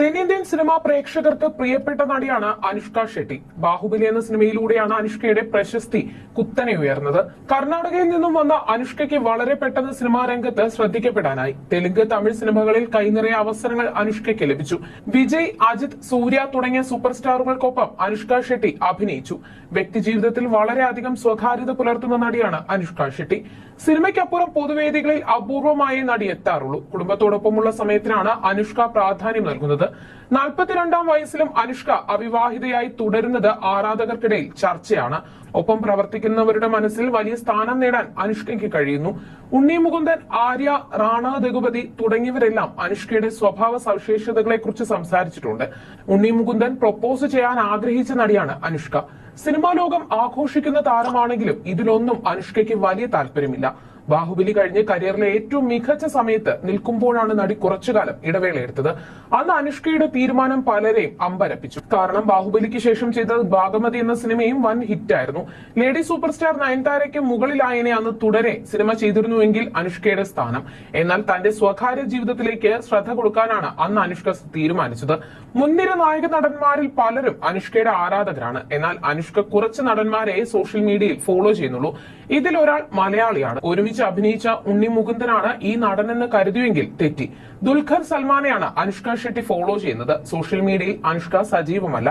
തെന്നിന്ത്യൻ സിനിമാ പ്രേക്ഷകർക്ക് പ്രിയപ്പെട്ട നടിയാണ് അനുഷ്ക ഷെട്ടി. ബാഹുബലി എന്ന സിനിമയിലൂടെയാണ് അനുഷ്കയുടെ പ്രശസ്തി കുത്തനെ ഉയർന്നത്. കർണാടകയിൽ നിന്നും വന്ന അനുഷ്കയ്ക്ക് വളരെ പെട്ടെന്ന് സിനിമാ രംഗത്ത് ശ്രദ്ധിക്കപ്പെടാനായി. തെലുങ്ക് തമിഴ് സിനിമകളിൽ കൈനിറയ അവസരങ്ങൾ അനുഷ്കയ്ക്ക് ലഭിച്ചു. വിജയ് അജിത് സൂര്യ തുടങ്ങിയ സൂപ്പർ സ്റ്റാറുകൾക്കൊപ്പം അനുഷ്ക ഷെട്ടി അഭിനയിച്ചു. വ്യക്തിജീവിതത്തിൽ വളരെയധികം സ്വകാര്യത പുലർത്തുന്ന നടിയാണ് അനുഷ്ക ഷെട്ടി. സിനിമയ്ക്കപ്പുറം പൊതുവേദികളിൽ അപൂർവമായി നടി എത്താറുള്ളൂ. കുടുംബത്തോടൊപ്പമുള്ള സമയത്തിനാണ് അനുഷ്ക പ്രാധാന്യം നൽകുന്നത്. നാൽപ്പത്തിരണ്ടാം വയസ്സിലും അനുഷ്ക അവിവാഹിതയായി തുടരുന്നത് ആരാധകർക്കിടയിൽ ചർച്ചയാണ്. ഒപ്പം പ്രവർത്തിക്കുന്നവരുടെ മനസ്സിൽ വലിയ സ്ഥാനം നേടാൻ അനുഷ്കയ്ക്ക് കഴിയുന്നു. ഉണ്ണി മുകുന്ദൻ ആര്യ റാണ ദഗുപതി തുടങ്ങിയവരെല്ലാം അനുഷ്കയുടെ സ്വഭാവ സവിശേഷതകളെ കുറിച്ച് സംസാരിച്ചിട്ടുണ്ട്. ഉണ്ണി മുകുന്ദൻ പ്രൊപ്പോസ് ചെയ്യാൻ ആഗ്രഹിച്ച നടിയാണ് അനുഷ്ക. സിനിമാ ലോകം ആഘോഷിക്കുന്ന താരമാണെങ്കിലും ഇതിലൊന്നും അനുഷ്കയ്ക്ക് വലിയ താല്പര്യമില്ല. ബാഹുബലി കഴിഞ്ഞ് കരിയറിലെ ഏറ്റവും മികച്ച സമയത്ത് നിൽക്കുമ്പോഴാണ് നടി കുറച്ചുകാലം ഇടവേള എടുത്തത് അന്ന് അനുഷ്കയുടെ തീരുമാനം പലരെയും അമ്പരപ്പിച്ചു. കാരണം ബാഹുബലിക്ക് ശേഷം ചെയ്ത ഭാഗമതി എന്ന സിനിമയും വൻ ഹിറ്റായിരുന്നു. ലേഡി സൂപ്പർ സ്റ്റാർ നയൻതാരയ്ക്ക് മുകളിലായനെ അന്ന് തുടരെ സിനിമ ചെയ്തിരുന്നുവെങ്കിൽ അനുഷ്കയുടെ സ്ഥാനം. എന്നാൽ തന്റെ സ്വകാര്യ ജീവിതത്തിലേക്ക് ശ്രദ്ധ കൊടുക്കാനാണ് അന്ന് അനുഷ്ക തീരുമാനിച്ചത്. മുൻനിര നായക നടന്മാരിൽ പലരും അനുഷ്കയുടെ ആരാധകരാണ്. എന്നാൽ അനുഷ്ക കുറച്ച് നടന്മാരെ സോഷ്യൽ മീഡിയയിൽ ഫോളോ ചെയ്യുന്നുള്ളൂ. ഇതിൽ ഒരാൾ മലയാളിയാണ്. ഒരുമിച്ച് അഭിനയിച്ച ഉണ്ണി മുകുന്ദനാണ് ഈ നടനെന്ന് കരുതിയെങ്കിൽ തെറ്റി. ദുൽഖർ സൽമാനെയാണ് അനുഷ്ക ഷെട്ടി ഫോളോ ചെയ്യുന്നത്. സോഷ്യൽ മീഡിയയിൽ അനുഷ്ക സജീവമല്ല.